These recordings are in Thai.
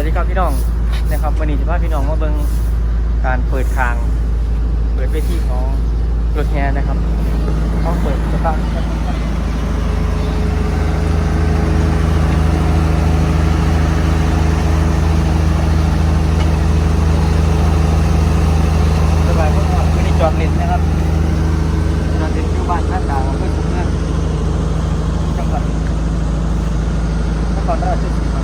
วัสดีครับพี่น้องนะครับวันนี้จะพาพี่น้องมาเบิ่งการเปิดทาง เปิดเวทีของรถแฮนะครับต้องเปิดสตาร์ทครับสบายมากๆไม่ได้จอดเล่นนะครับจอดเล่นอยู่บ้านหน้าตางอำเพื่อถุงเงินจังหวัดนครราชสีมา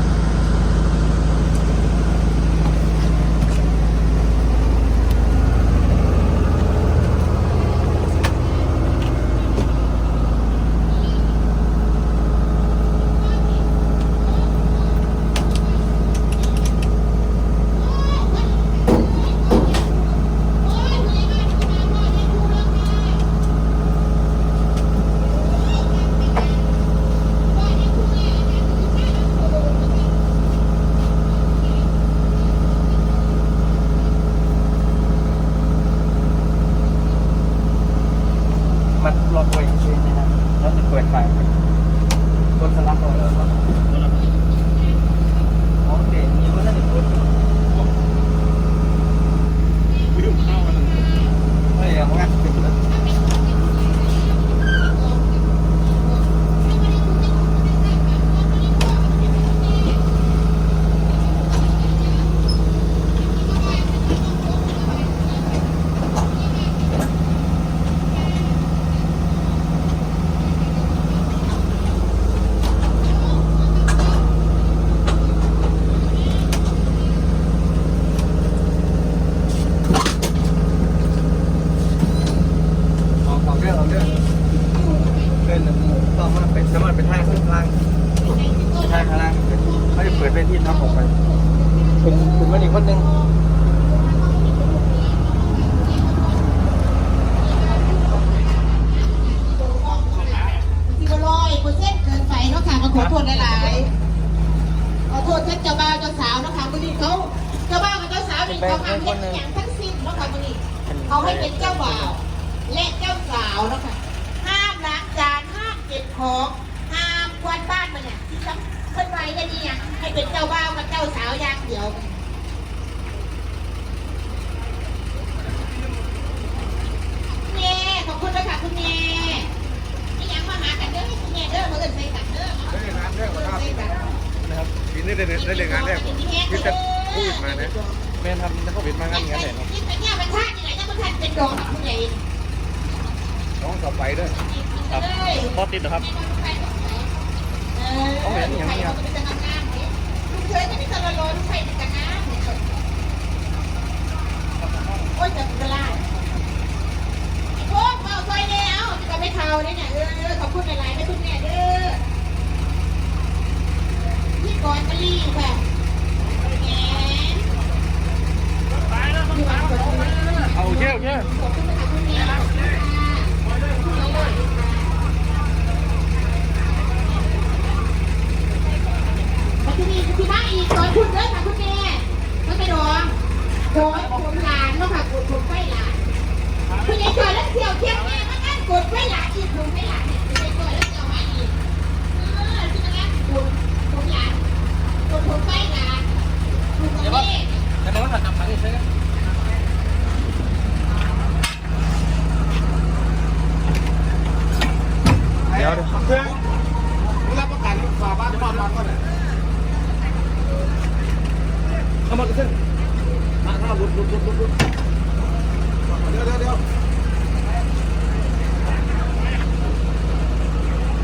มันล็อกไว้เฉยๆนะครับแล้วจะเปิดไฟกดสลักเอาแล้วครับอ๋อเด็กมีว่าน่าจะกด ลืมเข้ามัน ไม่เอางั้นปิดแล้ว เอาเอาเรื่องเอาเรื่อง เป็นต้องมาเป็นน้ำมันเป็นท่าข้างล่างเป็นท่าข้างล่างเขาจะเปิดเวทีทับออกไปเป็นเป็นวันอีกคนหนึ่งที่ก็ร้อยเปอร์เซ็นเกินไปนะคะมาขอโทษหลายๆขอโทษท่านเจ้าบ่าวเจ้าสาวนะคะวันนี้เขาเจ้าบ่าวกับเจ้าสาวนี่เขาห้ามเป็นอย่างทั้งสิ้นนะคะวันนี้เขาให้เป็นเจ้าบ่าวและเจ้าสาวนะคะห้ามล้างจานห้ามเก็บของห้ามควนบ้านมันเนี่ยที่ต้องเพิ่นไว้ได้ดีอะให้ เป็นเจ้าบ่าวกับเจ้าสาวอย่างเดียวแม่ขอบคุณเลยค่ะคุณแม่ไม่ยังมาหากันเด้อคุณแม่เด้อมาเอินใส่กันเด้อมาได้งานแรกเอิ้นครับนนะครับปีนี้ได้ได้ได้งานแรกคือจะพูดมานะแม่ทำโควิดมางั้นงั้นเลยเนาะคิดไปเนี่ยเป็นชาที่ไหนยังเป็นชาเป็นดอกคุณใหญ่น้องต่อไปด้วยครับพอติดเหรอครับเออเขา เห็นอย่างนี้ครับลูกเลอดลูกเคยเป็นกันนะโอ้ยจะกระไรไอ้พวกเมาซอยแล้วจะไม่เท่านี่เนี่ยเออขอบคุณหลายๆแม่คุณแม่เด้อพี่กอนมะลี่ค่ะแหมพี่หวานกดคุณ เอาโอเคโอเค ขอบคุณค่ะคุณแม่มาที่นี่ที่บ้านอีกตอนคุณเด้อค่ะคุณแม่ไม่ไปรอโดยผมหลานเนาะค่ะกดผมไฟหลานคุณยายจอยแล้วเที่ยวเที่ยวแม่มางั้นกดไฟหลานอีกผมไฟหลานเนี่ยคุณยายจอยแล้วเที่ยวมาอีกเออที่มางั้นกดผมหลานกดผมไฟหลานคุณแม่ แต่เดี๋ยวมันทำมาได้ใช่ไหม เดี๋ยวเดี๋ยว เพื่อนรับประกันฝาบ้านบ้านบ้านก็ได้ เข้ามาขึ้นมาเข้าลุดลุดลุดลุดลุดเดี๋ยวเดี๋ยวเดี๋ยว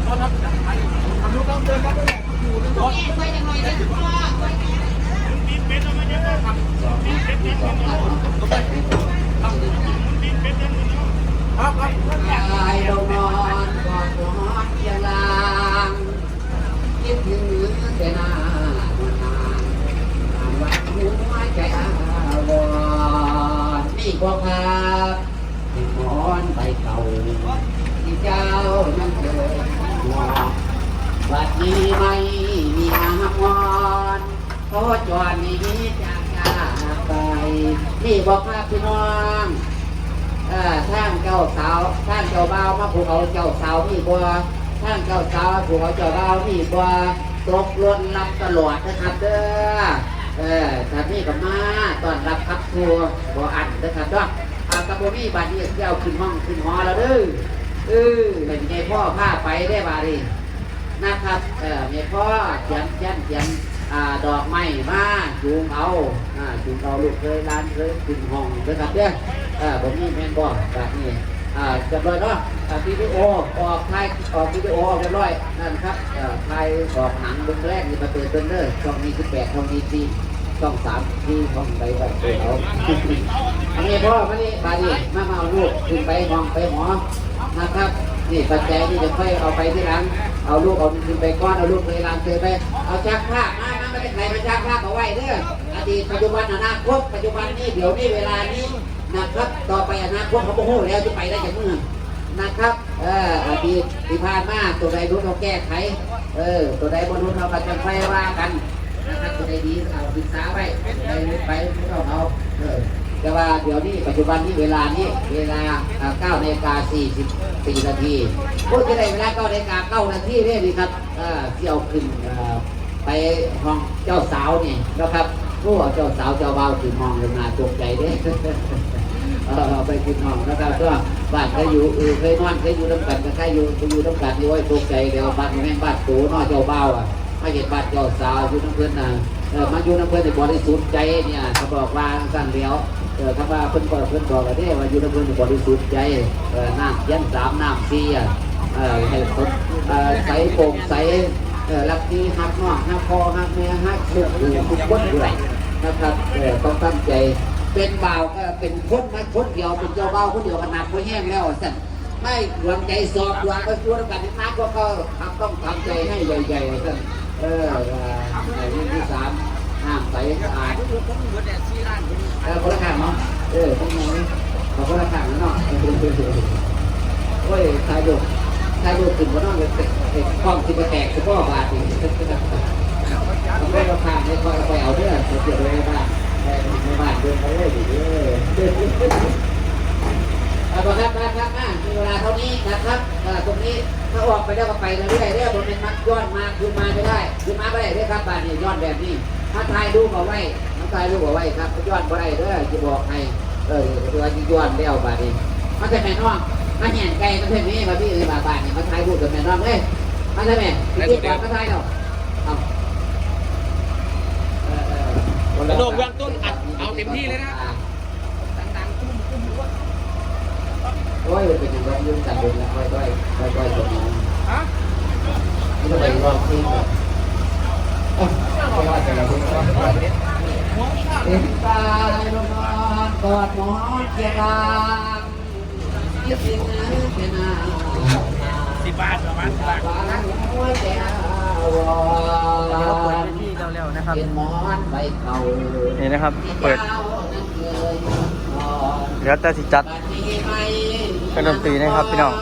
ตอนนั้นทำลูกต้องเดินครับด้วยอยู่ในรถแม่ช่วยจังหน่อยเด้อพ่อช่วยกันครับครับตายลงนอนกอดหัวเทียงลางคิดถึงแต่หน้าวันนานนานวันหัวใจอาว รณ์นี่ก็ครับที่มอนไปเก่าที่เจ้ายังเคยหัวบัดนี้ไม่มีอามอนเพราะจวนนี้จากจากไป นี่บอกครับพี่น้องเอ่อทางเจ้าสาวทางเจ้าบ่าวมาผูกเอาเจ้าสาวมีบัวทางเจ้าสาวผูกเอาเจ้าบ่าวมีบัวตกล่นรับตลอดนะครับเด้อเอ่อนี้ก็มา รับครับทัวร์บ่อันนะครับเนาะอากระโบมีบัดนี้เจ้าขึ้นห้องขึ้นหอแล้วเด้อเออเป็นไงพ่อพาไปได้บาดีนะครับ เออไงพ่อเขียนเขียนเขียนอ่าดอกไม้มาจูงเอาอ่าจูงเอาลูกเคยร้านเคยขึ้นห้องนะครับเด้อเออผมมีแม่นบอกแบบนี้อ่าเรียบร้อยเนาะวิดีโอออกถ่ายออกวิดีโอเรียบร้อยนั่นครับเอ่อถ่ายออกหนังเบื้องแรกนี่มาเปิดเบิ้องเด้อช่องนี้สิบแปดช่องนี้สี่ ช่องสามที่ช่องใดก็เออเอาอันนี้พ่อมานี่มาดิมามาเอาลูกขึ้นไปห้องไปหอนะครับ นี่ปัจจัยนี่จะค่อยเอาไปที่ร้านเอาลูกเอาขึ้นไปก้อนเอาลูกไปร้านเจอไป เอาจักรภามามาไม่ได้ใครมาจักรภาเอาไว้เด้ออดีตปัจจุบันอนาคตปัจจุบันนี้เดี๋ยวนี้เวลานี้นะครับ ต่อไปอนาคตเขาโมโหแล้วจะไปได้จากเมื่อนะครับ เอออดีตที่ผ่านมาตัวใดรู้เราแก้ไข เออ ตัวใดบนรู้เราประจันไฟว่ากัน นะครับจะได้ดีเอาศึกษาไว้ไปไปไม่ต้องเอาเออแต่ว่าเดี๋ยวนี้ปัจจุบันนี้เวลานี้เวลาอ่า9นาฬิกา44นาทีพูดจะได้เวลา9นาฬิกา9นาทีเนี่ยดีครับเออที่เอาขึ้นไปห้องเจ้าสาวนี่นะครับผู้เจ้าสาวเจ้าบ่าวถึงห้องเลยมาตกใจเด้เออไปขึ้นห้องนะครับก็บ้านเคยอยู่เคยนอนเคยอยู่น้ำกันก็เคยอยู่อยู่น้ำกันนี่ไว้ตกใจเดี๋ยวบ้านแม่บ้านโตนอเจ้าบ่าวอะไมาเห็นบ้านเจ้าสาวอยู่น้ำเพื่อนนะ เออมาอยู่น้ำเพื่อนในบริสุทธิ์ใจเนี่ยเขาบอกว่าสั่นเดียวเออคำว่าเพิ่นบอกเพิ่นบอกว่าเด้ว่าอยู่น้ำเพื่อนในบริสุทธิ์ใจเออน้ำเย็นสามน้ำสี่อะเออให้คนเออใสโปร่งใสเออรักที่ฮักน้องฮักพ่อฮักแม่ฮักลูกอยู่ทุกคนด้วยนะครับเออต้องตั้งใจเป็นบ่าวก็เป็นคนนะคนเดียวเป็นเจ้าบ่าวคนเดียวขนาดก็แห้งแล้วสั่นไม่หวังใจสอบหวังก็ชวนกันมากกว่าก็ต้องทำใจให้ใหญ่ๆท่น เออในรื่องที่สามห้ามใสสะอาดเออคนละข้างเนาะ เออพวกนี้ขอคนละข้างเนาะโอ้ยทายดูทายดูขึ้นว่าน้องเป็นความสิบแตกสิบพ่อบาทนี่เอาไปเราข้างให้คอยไปเอาเด้อเราเกี่ยวในบ้านในบ้านเดินไปเลยดิเด้อ เอาละครับนะครับอะมีเวลาเท่านี้นะครับอ่าตรงนี้ถ้าออกไปได้ก็ไปเรื่อยๆเรื่อยๆผมเป็นมัดย้อนมาคืนมาไม่ได้คืนมาไม่ได้เด้อครับบ้านนี้ย้อนแบบนี้ ถ้าถ่ายรูปเอาไว้ถ้าถ่ายรูปเอาไว้ครับย้อนไม่ได้เด้อจะบอกให้เออเวลาที่ย้อนแล้วบ้านนี้มันจะแม่น้องมาแห่นไก่มันเป็นนี้มาพี่เอ้ยบ้านบ้านนี่มาถ่ายรูปกับแม่น้องเลยมาได้ไหมพี่ก่อนมาถ่ายเราเอาเออเออกระโดดเบื้องต้นอัดเอาเต็มที่เลยนะ โอ้ยเป็นอย่างไรยืมกันเดินแล้วค่อยๆค่อยๆตรงนี้ฮะไม่ต้องไปรอบที่แบบเอ็นตาลงนอนกอดหมอนเกียร์กลางคิดถึงเป็นอาสิบบาทประมาณสิบบาทบางหัวใจวอตอนนี้ก็เปิดนเป็นที่เร็วๆนะครับเป็นหมอนใบเก่านี่นะครับ เปิด เดี๋ยวแต่สิจัด เป็นดนตรีนะครับพี่น้อง